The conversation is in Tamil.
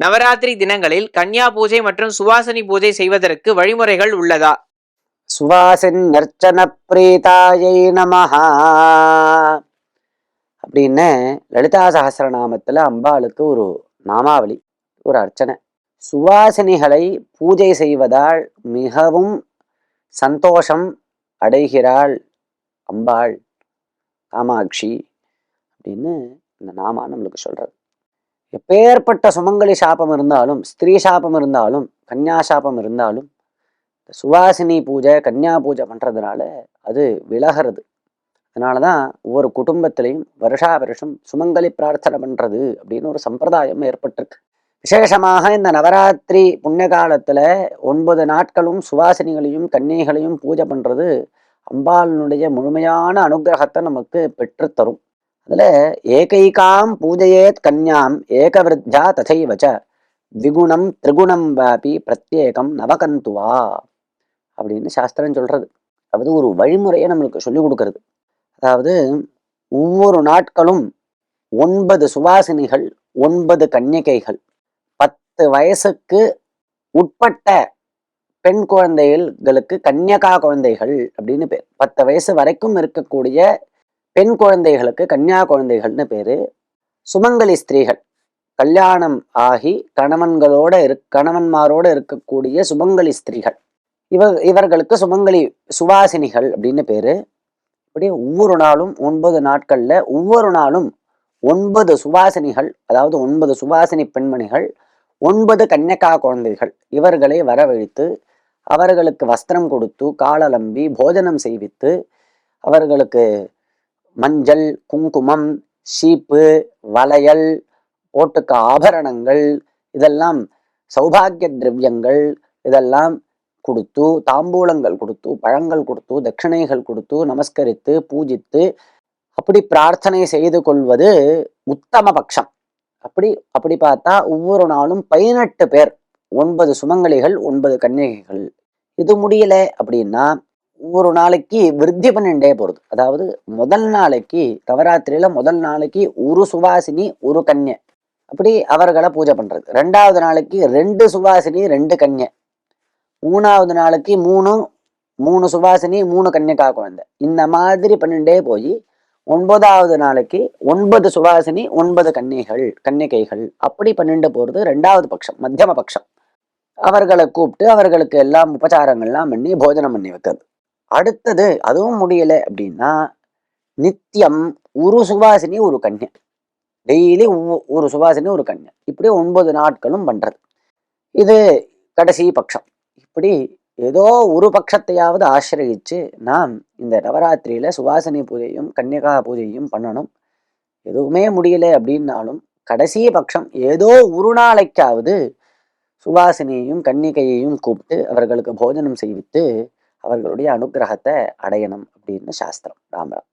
நவராத்திரி தினங்களில் கன்யா பூஜை மற்றும் சுவாசனி பூஜை செய்வதற்கு வழிமுறைகள் உள்ளதா? சுவாசன் நர்ச்சன பிரீதாயை நமஹா. அப்படின்னு லலிதா சகசிரநாமத்துல அம்பாளுக்கு ஒரு நாமாவளி ஒரு அர்ச்சனை. சுவாசினிகளை பூஜை செய்வதால் மிகவும் சந்தோஷம் அடைகிறாள் அம்பாள் காமாட்சி அப்படின்னு இந்த நாமா நம்மளுக்கு சொல்றது. எப்பேற்பட்ட சுமங்கலி சாபம் இருந்தாலும் ஸ்திரீ சாபம் இருந்தாலும் கன்யா சாபம் இருந்தாலும் சுவாசினி பூஜை கன்யா பூஜை பண்ணுறதுனால அது விலகிறது. அதனால தான் ஒவ்வொரு குடும்பத்திலையும் வருஷா வருஷம் சுமங்கலி பிரார்த்தனை பண்ணுறது அப்படின்னு ஒரு சம்பிரதாயம் ஏற்பட்டிருக்கு. விசேஷமாக இந்த நவராத்திரி புண்ணிய காலத்தில் ஒன்பது நாட்களும் சுவாசினிகளையும் கன்னிகளையும் பூஜை பண்ணுறது அம்பாளினுடைய முழுமையான அனுகிரகத்தை நமக்கு பெற்றுத்தரும். அதுல ஏகைகாம் பூஜையேத் கன்யாம் ஏகவிருத்தா ததைவச்ச விகுணம் திரிகுணம் வாபி பிரத்யேகம் நவகந்துவா அப்படின்னு சாஸ்திரம் சொல்றது. அதாவது ஒரு வழிமுறையை நம்மளுக்கு சொல்லிக் கொடுக்கறது. அதாவது ஒவ்வொரு நாட்களும் ஒன்பது சுவாசினிகள் ஒன்பது கன்னிகைகள் பத்து வயசுக்கு உட்பட்ட பெண் குழந்தைகளுக்கு கன்னியகா குழந்தைகள் அப்படின்னு பேர். பத்து வயசு வரைக்கும் இருக்கக்கூடிய பெண் குழந்தைகளுக்கு கன்னியா குழந்தைகள்னு பேரு. சுமங்கலி ஸ்திரீகள். கல்யாணம் ஆகி கணவன்களோட இரு கணவன்மாரோட இருக்கக்கூடிய சுமங்கலி ஸ்திரீகள். இவ இவர்களுக்கு சுமங்கலி சுவாசினிகள் அப்படின்னு பேரு. இப்படி ஒவ்வொரு நாளும் ஒன்பது நாட்கள்ல ஒவ்வொரு நாளும் ஒன்பது சுவாசினிகள் அதாவது ஒன்பது சுவாசினி பெண்மணிகள் ஒன்பது கன்னியக்கா குழந்தைகள் இவர்களை வரவழைத்து அவர்களுக்கு வஸ்திரம் கொடுத்து காலலம்பி போஜனம் செய்வித்து அவர்களுக்கு மஞ்சள் குங்குமம் சீப்பு வளையல் போட்டுக்க ஆபரணங்கள் இதெல்லாம் சௌபாகிய திரவியங்கள் இதெல்லாம் கொடுத்து தாம்பூலங்கள் கொடுத்து பழங்கள் கொடுத்து தட்சிணைகள் கொடுத்து நமஸ்கரித்து பூஜித்து அப்படி பிரார்த்தனை செய்து கொள்வது உத்தம பட்சம். அப்படி அப்படி பார்த்தா ஒவ்வொரு நாளும் பதினெட்டு பேர் ஒன்பது சுமங்கலிகள் ஒன்பது கன்னிகைகள். இது முடியல அப்படின்னா ஒரு நாளைக்கு விருத்தி பண்ணிண்டே போகிறது அதாவது முதல் நாளைக்கு நவராத்திரியில முதல் நாளைக்கு ஒரு சுவாசினி ஒரு கன்யை. அப்படி அவர்களை பூஜை பண்றது. ரெண்டாவது நாளைக்கு ரெண்டு சுவாசினி ரெண்டு கன்யை. மூணாவது நாளைக்கு மூணு மூணு சுவாசினி மூணு கன்னிகா குழந்தை. இந்த மாதிரி பண்ணிண்டே போய் ஒன்பதாவது நாளைக்கு ஒன்பது சுவாசினி ஒன்பது கன்னிகள் கன்னிகைகள். அப்படி பண்ணிட்டு போகிறது ரெண்டாவது பட்சம் மத்தியம பட்சம் அவர்களை கூப்பிட்டு அவர்களுக்கு எல்லாம் உபச்சாரங்கள்லாம் பண்ணி போஜனம் பண்ணி வைக்கிறது. அடுத்தது அதுவும் முடியலை அப்படின்னா நித்தியம் ஒரு சுபாசினி ஒரு கன்யா. டெய்லி ஒரு சுபாசினி ஒரு கன்யா. இப்படி ஒன்பது நாட்களும் பண்ணுறது இது கடைசி பட்சம். இப்படி ஏதோ ஒரு பட்சத்தையாவது ஆசிரயிச்சு நாம் இந்த நவராத்திரியில் சுவாசினி பூஜையும் கன்னிகா பூஜையும் பண்ணணும். எதுவுமே முடியலை அப்படின்னாலும் கடைசி பட்சம் ஏதோ ஒரு நாளைக்காவது சுவாசினியையும் கன்னிகையையும் கூப்பிட்டு அவர்களுக்கு போஜனம் செய்வித்து அவர்களுடைய அனுகிரகத்தை அடையணும் அப்படின்னு சாஸ்திரம் ராமராம்